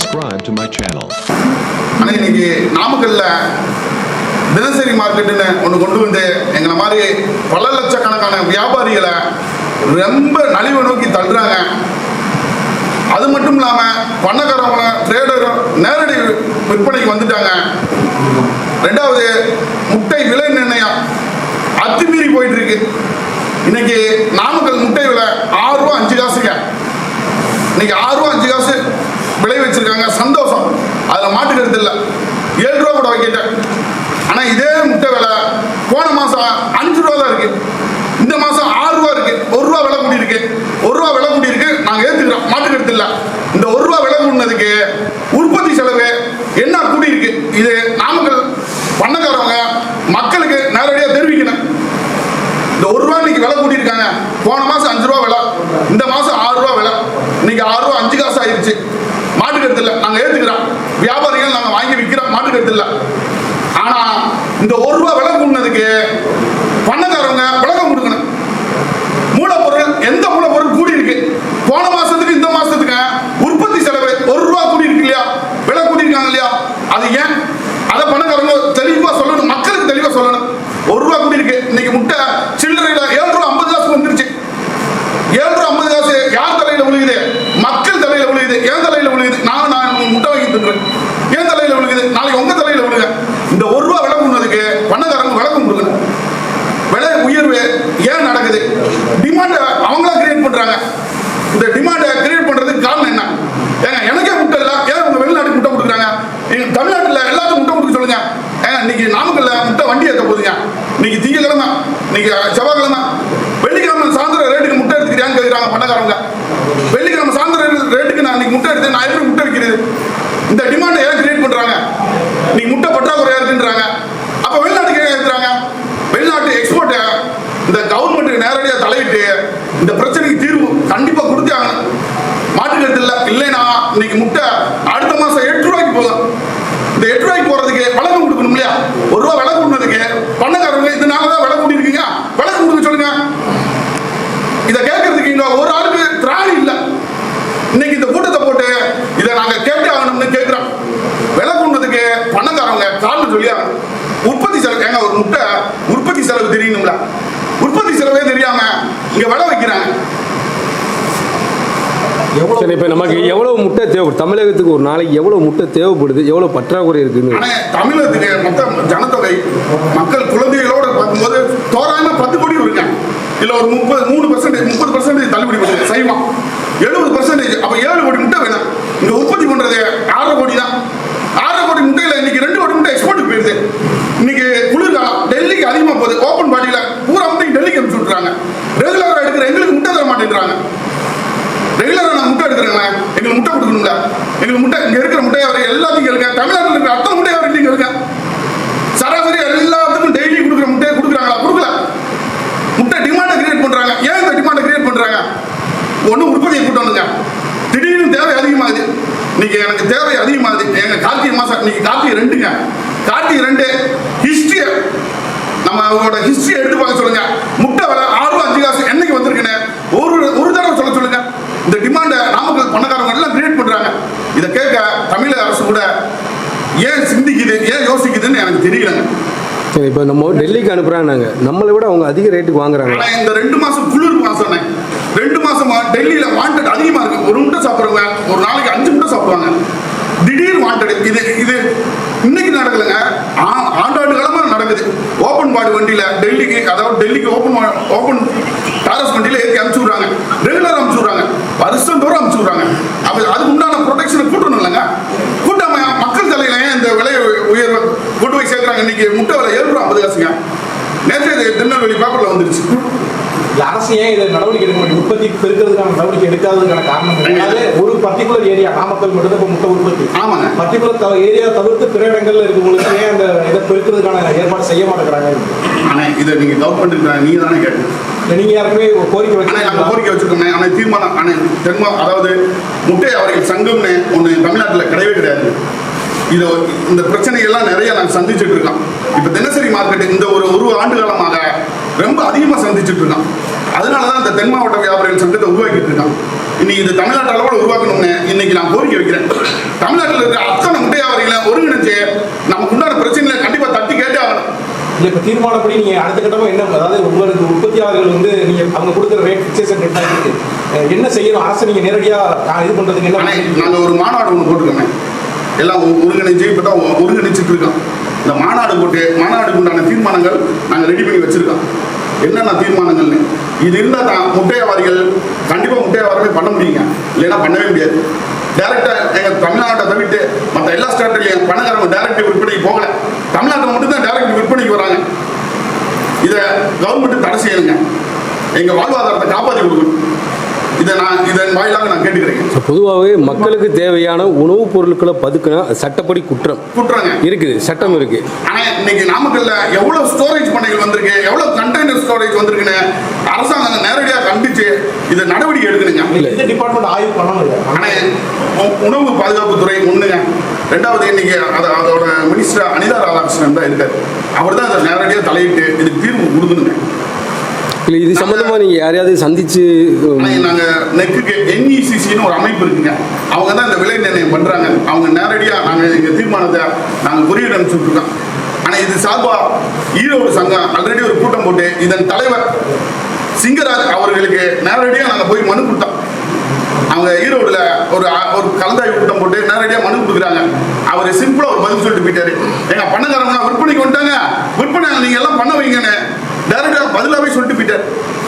subscribe to my channel. ஆனால் இன்னைக்கு நாமக்கல்ல தினசரி மார்க்கெட்டுன்னு ஒன்று கொண்டு வந்து எங்களை மாதிரி பல லட்சக்கணக்கான வியாபாரிகளை ரொம்ப நலிவை நோக்கி தள்ளுறாங்க. அது மட்டும் இல்லாமல் பண்ணக்காரவங்க ட்ரேடரும் நேரடி விற்பனைக்கு வந்துட்டாங்க. ரெண்டாவது முட்டை விலை நிர்ணயம் அத்துமீறி போயிட்டு இருக்கு இன்னைக்கு நாமக்கல் முட்டை விலை ஆறு ரூபா அஞ்சு காசுங்க. இன்னைக்கு ஆறு ரூபா அஞ்சு காசு விளை வச்சிருக்காங்க சந்தோஷம். அதில் மாட்டுக்கிறது இல்லை. ஏழு ரூபா கூட வைக்கிட்டேன் ஆனால் இதே முட்டை விலை. போன மாதம் அஞ்சு ரூபா தான் இருக்கு. இந்த மாதம் ஆறு ரூபா இருக்கு. ஒரு ரூபா விலை கூடி இருக்கு. ஒரு ரூபா விலை கூடி இருக்கு. நாங்கள் ஏற்றுக்கிறோம் மாட்டுக்கிறது இல்லை. இந்த ஒரு ரூபா விலை கூடினதுக்கு உற்பத்தி செலவு என்ன கூடி இருக்கு? இது நாமக்கல் பண்ணக்காரவங்க மக்களுக்கு நேரடியாக தெரிவிக்கணும். இந்த ஒரு ரூபா இன்னைக்கு விலை கூட்டியிருக்காங்க போன மாதம் அஞ்சு ரூபா விலை. இந்த மாதம் ஆறு ரூபா விலை. இன்னைக்கு ஆறு ரூபா அஞ்சு காசு ஆயிடுச்சு மாட்டுக்கருத்து இல்லை நாங்க ஏத்துக்கிறோம் வியாபாரிகள் நாங்கள் வாங்கி விற்கிறோம் மாட்டுக்கருத்து இல்லை. ஆனால் இந்த ஒரு ரூபா விலை கூடினதுக்கு பண்ணக்காரவங்க விளக்கம் கொடுக்கணும் மூலப்பொருள் எந்த மூலப்பொருள் கூடி இருக்கு போன மாசத்துக்கு இந்த மாசத்துக்கு உற்பத்தி செலவு ஒரு ரூபா கூடி இருக்கு இல்லையா விலை கூடி இருக்காங்க இல்லையா அது ஏன் அதை பணக்காரங்க தெளிவா சொல்லணும் மக்களுக்கு தெளிவா சொல்லணும் ஒரு ரூபா கூடி இருக்கு இன்னைக்கு முட்டை சில்லறையில ஏழு ரூபா ஐம்பது காசு வந்துருச்சு ஏழு ரூபா ஐம்பது காசு யார் தலையில விழுகுது மக்கள் தலையில விழுகுது என் தலையில விழுகுது நான் நான் முட்டை வாங்கி தின்றேன் என் தலையில விழுகுது நாளைக்கு உங்க தலையில விழுக இந்த ஒரு ரூபா விலை கூடினதுக்கு பணக்காரங்க விளக்கம் கொடுக்கணும் விலை உயர்வு ஏன் நடக்குது டிமாண்ட் அவங்களா கிரியேட் பண்றாங்க இந்த டிமாண்டை கிரியேட் பண்றதுக்கு காரணம் என்ன ஏங்க எனக்கே முட்டை இல்லை ஏன் உங்க வெளிநாட்டுக்கு முட்டை கொடுக்குறாங்க எங்க தமிழ்நாட்டில் எல்லாத்துக்கும் முட்டை கொடுக்க சொல்லுங்க ஏங்க இன்னைக்கு நாமக்கல்ல போதுங்க இன்னைக்கு திங்கக்கிழமை இன்னைக்கு செவ்வாய்க்கிழமை. வெள்ளிக்கிழமை சாயந்தரம் ரேட்டுக்கு முட்டை எடுத்துக்கிறியான்னு கேட்குறாங்க பண்ணக்காரங்க வெள்ளிக்கிழமை சாயந்தரம் ரேட்டுக்கு நான் இன்னைக்கு முட்டை எடுத்து நான் எப்படி முட்டை எடுக்கிறது? இந்த டிமாண்டை ஏன் கிரியேட் பண்றாங்க? இன்னைக்கு முட்டை பற்றாக்குறையாக இருக்குன்றாங்க? அப்ப வெளிநாட்டுக்கு ஏன் ஏற்றுறாங்க வெளிநாட்டு எக்ஸ்போர்ட்டை இந்த கவர்மெண்ட் நேரடியாக தலையிட்டு இந்த பிரச்சனைக்கு தீர்வு கண்டிப்பா கொடுத்தே ஆகணும் மாட்டுக்கிறது இல்லை இல்லைன்னா இன்னைக்கு முட்டை அடுத்த மாசம் எட்டு ரூபாய்க்கு போதும். இந்த எட்டு ரூபாய்க்கு போறதுக்கு வழக்கம் கொடுக்கணும் இல்லையா? ஒரு ரூபா விலை கொடுனதுக்கு பண்ணக்காரங்க இதனால தான் விலை கூடி இருக்கீங்க விளக்கம் கொடுக்க சொல்லுங்க இதை கேட்கறதுக்கு இங்க ஒரு ஆளுக்கு திராணி இல்லை இன்னைக்கு இந்த கூட்டத்தை போட்டு இதை நாங்க கேட்டே ஆகணும்னு கேட்கிறோம் விலை கொண்டதுக்கு பணக்காரவங்க காரணம் சொல்லி ஆகணும். உற்பத்தி செலவு ஏங்க ஒரு முட்டை உற்பத்தி செலவு தெரியணும்ல? உற்பத்தி செலவே தெரியாம இங்க விலை வைக்கிறாங்க. சரி இப்போ நமக்கு எவ்வளவு முட்டை தேவைப்படுது தமிழகத்துக்கு ஒரு நாளைக்கு எவ்வளவு முட்டை தேவைப்படுது? எவ்வளவு பற்றாக்குறை இருக்குன்னு? தமிழகத்துக்கு மொத்த ஜனத்தொகை மக்கள் குழந்தைகளோட பார்க்கும்போது தோராயமா பத்து கோடி இருக்காங்க இல்ல ஒரு முப்பது மூணு பர்சன்டேஜ் முப்பது பர்சன்டேஜ் தள்ளுபடி பண்ணுங்க செய்வோம் எழுபது பர்சன்டேஜ் அப்ப ஏழு கோடி முட்டை வேணும் இங்க உற்பத்தி பண்றது ஆறரை கோடி தான் ஆறரை கோடி முட்டையில இன்னைக்கு ரெண்டு கோடி முட்டை எக்ஸ்போர்ட்டுக்கு போயிருது இன்னைக்கு குளிர்காலம் டெல்லிக்கு அதிகமா போகுது ஓப்பன் பாடியில பூரா முட்டை டெல்லிக்கு அனுப்பிச்சு விட்டுறாங்க ரெகுலரா எடுக்கிற எங்களுக்கு முட்டை தர மாட்டேங்கிறாங்க ரெகுலரா நான் முட்டை எடுக்கிறேங்க எங்களுக்கு முட்டை கொடுக்கணும்ல. எங்களுக்கு முட்டை இங்க இருக்கிற முட்டை அவர் எல்லாத்தையும் கேளுங்க. தமிழ்நாட்டில் இருக்கிற அத்தனை முட்டை அவர் இல்லைங்க இருக்க சராசரி எல்லாத்துக்கும் டெய்லி கொடுக்குற முட்டையை கொடுக்குறாங்களா? கொடுக்கல. முட்டை டிமாண்டை கிரியேட் பண்றாங்க. ஏன் இந்த டிமாண்டை கிரியேட் பண்றாங்க? ஒன்றும் உற்பத்தியை கூட்டணுங்க திடீர்னு தேவை அதிகமாகுது. இன்னைக்கு எனக்கு தேவை அதிகமாகுது. எங்க கார்த்திகை மாசம் இன்னைக்கு கார்த்திகை ரெண்டுங்க. கார்த்திகை ரெண்டு ஹிஸ்டரிய நம்ம அவங்களோட ஹிஸ்டரி எடுத்து பார்க்க சொல்லுங்க. முட்டை வர ஆறு ரூபா அஞ்சு காசு என்னைக்கு வந்திருக்குன்னு ஒரு ஒரு தடவை சொல்ல சொல்லுங்க இந்த டிமாண்டை நாமக்கல் பணக்காரங்க எல்லாம் கிரியேட் பண்றாங்க இதை கேட்க தமிழக அரசு கூட ஏன் சிந்திக்குது ஏன் யோசிக்குதுன்னு எனக்கு தெரியலங்க. சரி இப்போ நம்ம டெல்லிக்கு அனுப்புறாங்க நம்மளை விட அவங்க அதிக ரேட்டுக்கு வாங்குறாங்க. ஆனா இந்த ரெண்டு மாசம் குளிர் மாசம் ரெண்டு மாசமா டெல்லியில வாண்டட் அதிகமா இருக்கு. ஒரு முட்டை சாப்பிடுறவங்க ஒரு நாளைக்கு அஞ்சு முட்டை சாப்பிடுவாங்க. திடீர் வாண்டட் இது இது இன்னைக்கு நடக்கலைங்க. ஆ- ஆண்டாண்டு காலமா நடக்குது. ஓப்பன் பாடி வண்டியில டெல்லிக்கு அதாவது டெல்லிக்கு ஓப்பன் ஓப்பன் டாரஸ் வண்டியில ஏற்றி அனுப்பிச்சு விடுறாங்க. ரெகுலர் அனுப்பிச்சு விடுறாங்க வருஷம் தோறும் அனுப்பிச்சு விடுறாங்க அப்ப அதுக்கு உண்டான ப்ரொடெக்ஷனை கூட்டணும் இல்லைங்க கூட்டாம மக்கள் தலையில ஏன் இந்த விலை உயர்வு இன்னைக்கு முட்டை விலை ரூபா ஐம்பது காசுங்க. நேற்று இது திருநெல்வேலி பேப்பர்ல வந்துருச்சு. இல்ல அரசு ஏன் இதை நடவடிக்கை எடுக்க மாட்டேங்குது? உற்பத்தி பெருக்கிறதுக்கான நடவடிக்கை எடுக்காததுக்கான காரணம் கிடையாது ஒரு பர்டிகுலர் ஏரியா நாமக்கல் மட்டும் இப்ப முட்டை உற்பத்தி. ஆமாங்க. பர்டிகுலர் ஏரியா தவிர்த்து பிற இடங்கள்ல இருக்கவங்களுக்கு ஏன் அந்த இதை பெருக்கிறதுக்கான ஏற்பாடு செய்ய மாட்டேங்கிறாங்க? ஆனா இதை நீங்க கவர்மெண்ட் நீங்க தானே கேட்டீங்க. இல்ல நீங்க யாருக்குமே கோரிக்கை வச்சு கோரிக்கை வச்சிருக்கோம் ஆனா தீர்மானம் ஆனா தென்மா அதாவது முட்டை அவர்கள் சங்கம்னு ஒண்ணு தமிழ்நாட்டுல கிடையவே கிடையாது. இது இந்த பிரச்சனையெல்லாம் நிறைய நாங்கள் சந்திச்சுட்டு இருக்கோம் இப்போ தினசரி மார்க்கெட் இந்த ஒரு ஒரு ஆண்டு காலமாக ரொம்ப அதிகமாக சந்திச்சுட்டு இருக்கோம் அதனால தான் இந்த தென் மாவட்ட வியாபாரிகள் சங்கத்தை உருவாக்கிட்டு இருக்கோம் இன்னைக்கு இது தமிழ்நாட்டு அளவில் உருவாக்கணும்னு இன்னைக்கு நான் கோரிக்கை வைக்கிறேன். தமிழ்நாட்டில் இருக்கிற அத்தனை முட்டையாவரிகளை ஒருங்கிணைச்சு நமக்கு உண்டான பிரச்சனைகளை கண்டிப்பா தட்டி கேட்டே ஆகணும். இல்ல இப்ப தீர்மானப்படி நீங்க அடுத்த கட்டமா என்ன அதாவது உங்களுக்கு உற்பத்தியாளர்கள் வந்து நீங்க அவங்க கொடுக்குற ரேட் பிக்சேஷன் ரேட் இருக்கு. அஹ் என்ன செய்யணும்? அரசு நீங்க நேரடியா அஹ் இது பண்றதுக்கு என்ன ஆனா நாங்க ஒரு மாநாடு ஒன்று போட்டிருக்கோமே எல்லாம் ஒருங்கிணைஞ்சு இப்போ தான் ஒருங்கிணைச்சிட்டு இருக்கோம் இந்த மாநாடு போட்டு மாநாடுக்கு உண்டான தீர்மானங்கள் நாங்கள் ரெடி பண்ணி வச்சிருக்கோம். என்னென்ன தீர்மானங்கள்னு? இது இருந்தால் தான் முட்டையவாதிகள் கண்டிப்பாக முட்டை பண்ண முடியுங்க. இல்லைன்னா பண்ணவே முடியாது. டேரக்டாக எங்கள் தமிழ்நாட்டை தவிர்த்து மற்ற எல்லா ஸ்டேட்லையும் பணக்காரங்க டேரக்ட் விற்பனைக்கு போகல. தமிழ்நாட்டில் மட்டும்தான் டேரக்ட் விற்பனைக்கு வராங்க. இதை கவர்மெண்ட்டு தடை செய்யணுங்க. எங்கள் வாழ்வாதாரத்தை காப்பாற்றி கொடுக்கணும். இதை நான் இதன் வாயிலாக நான் கேட்டுக்கிறேன். பொதுவாகவே மக்களுக்கு தேவையான உணவுப் பொருட்களை பதுக்கினா சட்டப்படி குற்றம். குற்றங்க. இருக்குது சட்டம் இருக்கு. ஆனா இன்னைக்கு நாமக்கல்ல எவ்வளவு ஸ்டோரேஜ் பண்ணைகள் வந்திருக்கு எவ்வளவு கண்டெய்னர் ஸ்டோரேஜ் வந்திருக்குன்னு அரசாங்கம் நேரடியா கண்டிச்சு இதை நடவடிக்கை எடுக்கணுங்க. இந்த டிபார்ட்மெண்ட் ஆய்வு பண்ணணும் இல்ல. ஆனா உ- உணவு பாதுகாப்புத்துறை ஒண்ணுங்க. ரெண்டாவது இன்னைக்கு அத- அதோட மினிஸ்டர் அனிதா ராதாகிருஷ்ணன் தான் இருக்காரு. அவர் தான் அதை நேரடியாக தலையிட்டு இதுக்கு தீர்வு கொடுக்கணுங்க இல்லை இது சம்மந்தமா நீங்க யாரையாவது சந்திச்சு உம், ஆனா நாங்க நெக்குக்கு என்இசிசின்னு ஒரு அமைப்பு இருக்குங்க. அவங்க தான் இந்த விலை நிர்ணயம் பண்றாங்க. அவங்க நேரடியா நாங்க எங்க தீர்மானத்தை நாங்க குறியீடு அனுப்பிச்சுட்ருக்கோம் ஆனா இது சார்பா ஈரோடு சங்கம் ஆல்ரெடி ஒரு கூட்டம் போட்டு இதன் தலைவர் சிங்கராஜ் அவர்களுக்கு நேரடியா நாங்க போய் மனு கொடுத்தோம். அவங்க ஈரோடுல ஒரு ஒரு கலந்தாய்வு கூட்டம் போட்டு நேரடியா மனு கொடுக்குறாங்க. அவர் சிம்பிளா ஒரு பதில் சொல்லிட்டு போயிட்டாரு. எங்க பண்ணக்காரங்க விற்பனைக்கு வந்துட்டாங்க. விற்பனை நீங்க எல்லாம் பண்ண வைங்கன்னு. டேரக்டா பதிலாவே சொல்லிட்டு போயிட்டாரு.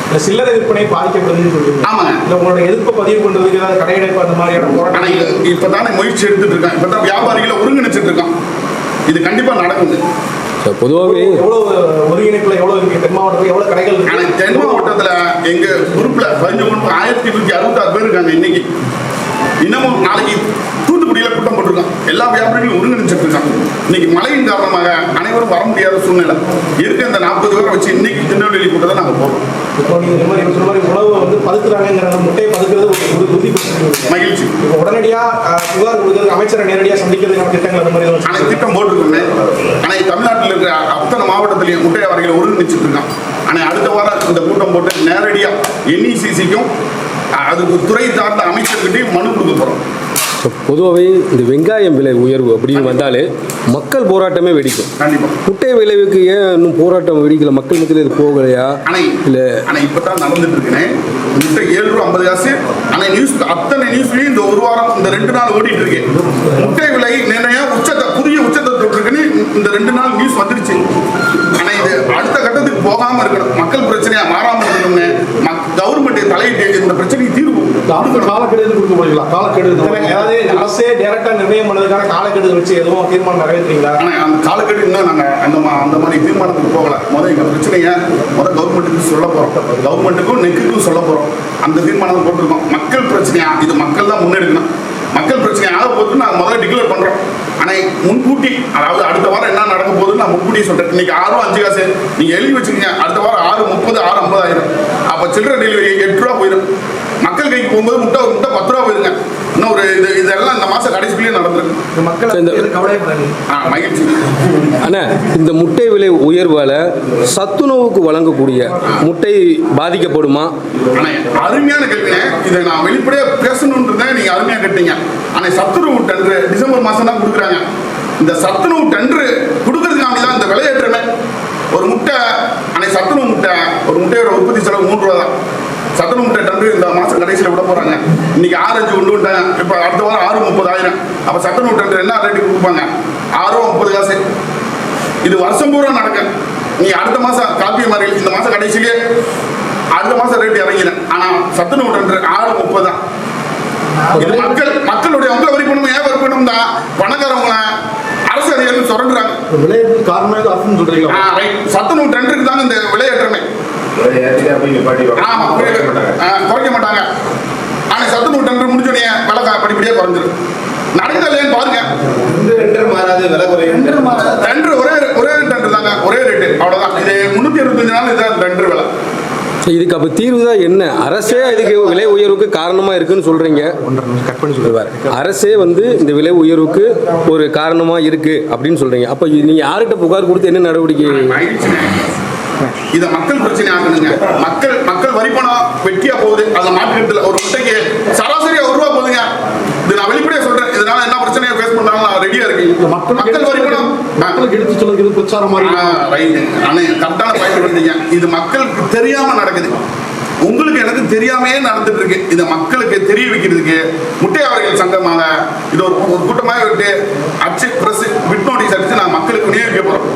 இல்ல சில்லறை விற்பனை பாதிக்கப்படுதுன்னு சொல்றீங்க. ஆமாங்க. இல்ல உங்களோட எதிர்ப்பை பதிவு பண்றதுக்கு ஏதாவது கடையடைப்பு அந்த மாதிரியான போராட்டம் இது இப்பதானே முயற்சி எடுத்துட்டு இருக்கேன் இப்பதான் வியாபாரிகளை ஒருங்கிணைச்சிட்டு இருக்கான் இது கண்டிப்பா நடக்குது. பொதுவாகவே எவ்வளவு ஒருங்கிணைப்புல எவ்வளவு இருக்கு? தென் மாவட்டத்துல எவ்வளவு கடைகள் ஆனா இருக்கு தென் மாவட்டத்துல எங்க குரூப்ல பதினஞ்சு ஆயிரத்தி நூத்தி அறுபத்தாறு பேர் இருக்காங்க இன்னைக்கு. இன்னமும் நாளைக்கு தூத்துக்குடியில கூட்டம் போட்டிருக்கோம் எல்லா வியாபாரிகளும் ஒருங்கிணைச்சிட்டு இருக்காங்க. இன்னைக்கு மழையின் காரணமாக அனைவரும் வர முடியாத சூழ்நிலை. இருக்க இந்த நாற்பது பேரை வச்சு இன்னைக்கு திருநெல்வேலி கூட்டத்தை நாங்க போறோம். இப்போ நீங்க இந்த மாதிரி சொன்ன மாதிரி உணவு வந்து பதுக்குறாங்கிற முட்டையை பதுக்குறது ஒரு உறுதிப்படுத்தி மகிழ்ச்சி. இப்போ உடனடியா அஹ், புகார் கொடுக்கறது அமைச்சரை நேரடியா சந்திக்கிறதுக்கான திட்டங்கள் அந்த மாதிரி ஏதாவது ஆனா திட்டம் போட்டிருக்கோமே. ஆனா தமிழ்நாட்டில் இருக்கிற அத்தனை மாவட்டத்திலையும் முட்டை வியாபாரிகளை ஒருங்கிணைச்சிட்டு இருக்கான் ஆனா அடுத்த வாரம் இந்த கூட்டம் போட்டு நேரடியா என்இசிசிக்கும் அதுக்கு துறை சார்ந்த அமைச்சர்கிட்டையும் மனு கொடுக்க போறோம். பொதுவாகவே இந்த வெங்காயம் விலை உயர்வு அப்படின்னு வந்தாலே மக்கள் போராட்டமே வெடிக்கும். முட்டை விளைவுக்கு ஏன் இன்னும் போராட்டம் வெடிக்கல? மக்கள் மத்தியில் இது போகலையா? இல்ல. ஆனா இப்பதான் நடந்துட்டு இருக்குனே முட்டை ஏழு ரூபா ஐம்பது காசு ஆனா நியூஸ் அத்தனை நியூஸ்லயும் இந்த ஒரு வாரம் இந்த ரெண்டு நாள் ஓடிட்டு இருக்கு முட்டை விலை நிர்ணயம் உச்சத்தை புதிய உச்சத்தை தொட்டிருக்குன்னு இந்த ரெண்டு நாள் நியூஸ் வந்துருச்சு. ஆனா இது அடுத்த கட்டத்துக்கு போகாம இருக்கணும். மக்கள் பிரச்சனையா மாறாம இருக்கணும்னு கவர்மெண்ட் தலையிட்டு இந்த பிரச்சனைக்கு தீர்வு கொடுக்கணும். காலக்கெடு கொடுக்க முடியல காலக்கெடு அதாவது அரசே டைரக்டா நிர்ணயம் பண்ணதுக்கான காலக்கெடு வச்சு எதுவும் தீர்மானம் நிறைவேற்றுறீங்களா? அந்த காலக்கெடு இன்னும் நாங்க அந்த அந்த மாதிரி தீர்மானத்துக்கு போகல. முதல் எங்க பிரச்சனையை முதல் கவர்மெண்ட்டுக்கு சொல்ல போறோம். கவர்மெண்ட்டுக்கும் நெக்குக்கும் சொல்ல போறோம். அந்த தீர்மானம் போட்டிருக்கோம். மக்கள் பிரச்சனையா? இது மக்கள் தான் முன்னெடுக்கணும். மக்கள் பிரச்சனை ஆக போகுது நான் முதல்ல டிக்ளேர் பண்றோம். ஆனா முன்கூட்டி அதாவது அடுத்த வாரம் என்ன நடக்க போகுதுன்னு நான் முன்கூட்டியே சொல்றேன். இன்னைக்கு ஆறு ரூபா அஞ்சு காசு. நீங்க எழுதி வச்சுக்கோங்க. அடுத்த வாரம் ஆறு முப்பது ஆறு ஐம்பதாயிரம் அப்ப சில்லறை டெலிவரி எட்டு ரூபா போயிடும் மக்கள் கைக்கு போகும்போது முட்டை ஒரு முட்டை பத்து ரூபா போயிருங்க இன்னும் ஒரு இது இதெல்லாம் இந்த மாசம் கடைசிக்குள்ளேயே நடந்திருக்கு இந்த மக்கள் இந்த- எதுவும் கவலைப்படாதீங்க ஆ மகிழ்ச்சி அண்ணா இந்த முட்டை விலை உயர்வால சத்துணவுக்கு வழங்கக்கூடிய முட்டை பாதிக்கப்படுமா? அருமையான கேள்விங்க. இதை நான் வெளிப்படையா பேசணுன்றதை நீங்க அருமையா கேட்டீங்க. ஆனா சத்துணவு டெண்டர் டிசம்பர் மாசம் தான் கொடுக்குறாங்க. இந்த சத்துணவு டெண்டர் கொடுக்கறதுக்காண்டி தான் இந்த விலையேற்றமே. ஒரு முட்டை ஆனா சத்துணவு முட்டை ஒரு முட்டையோட உற்பத்தி செலவு மூன்று ரூபா தான். சத்துணவு முட்டை டெண்டர் இந்த மாசம் கடைசியில் விட போறாங்க. இன்னைக்கு ஆறு அஞ்சு கொண்டு வந்துட்டாங்க இப்போ அடுத்த வாரம் ஆறு முப்பதாயிரம். அப்ப சத்துணவு டெண்டர் என்ன ரேட்டுக்கு கொடுப்பாங்க? ஆறு முப்பது காசு. இது வருஷம் பூரா நடக்கும். நீ அடுத்த மாசம் காப்பி மாதிரி இந்த மாசம் கடைசியிலே அடுத்த மாசம் ரேட் இறங்கிடும். ஆனா சத்துணவு டெண்டர் ஆறு முப்பது தான். இது மக்கள் மக்களுடைய மக்கள் வரி பணம் ஏன் வரி பணம் தான். பணக்காரவங்கள அரசு அதிகாரிகள் சுரண்டுறாங்க விளையாட்டு காரணம் சொல்றீங்களா? ஆ, right. சத்துணவு டெண்டருக்கு தாங்க இந்த விலையேற்றமே. ஆமா குறைக்க மாட்டாங்க. ஆனா சத்துணவு டெண்டர் முடிஞ்சோடனே விலை கா- படிப்படியா குறைஞ்சிரும். நடக்குதா இல்லையான்னு பாருங்க மாறாது விலை குறையும். டெண்டர் ஒரே ஒரே டெண்டர் தாங்க. ஒரே ரேட்டு அவ்வளவுதான். இது முன்னூத்தி இருபத்தஞ்சு நாள் இதான் டெண்டர் விலை. இதுக்கு அப்ப தீர்வு தான் என்ன? அரசே இதுக்கு விலை உயர்வுக்கு காரணமா இருக்குன்னு சொல்றீங்க. கட் பண்ணி சொல்லுவார் அரசே வந்து இந்த விலை உயர்வுக்கு ஒரு காரணமா இருக்கு அப்படின்னு சொல்றீங்க. அப்ப இது நீங்க யார்கிட்ட புகார் கொடுத்து என்ன நடவடிக்கை. இதை மக்கள் பிரச்சனை ஆகணுங்க மக்கள் மக்கள் வரி பணம் வெட்டியா போகுது. அந்த மாற்றத்தில் ஒரு முட்டைக்கு சராசரியா ஒரு ரூபா போகுதுங்க. இது நான் வெளிப்படையா சொல்றேன். இதனால என்ன பிரச்சனையை ஃபேஸ் பண்ணாலும் நான் ரெடியா இருக்கேன். மக்கள் மக்கள் வரி பணம் மக்களுக்கு எடுத்து சொல்லுங்க பிரச்சாரம் மாதிரி ரைட்டு ஆனால் கரெக்டான பாயிண்ட் வந்தீங்க இது மக்களுக்கு தெரியாம நடக்குது. உங்களுக்கு எனக்கு தெரியாமையே நடந்துட்டு இருக்கு. இதை மக்களுக்கு தெரிய வைக்கிறதுக்கு முட்டையாளர்கள் சங்கமாக இது ஒரு ஒரு கூட்டமாக விட்டு அச்சு பிரஸ் விட் நோட்டீஸ் அடிச்சு நான் மக்களுக்கு விநியோகிக்க போறோம்.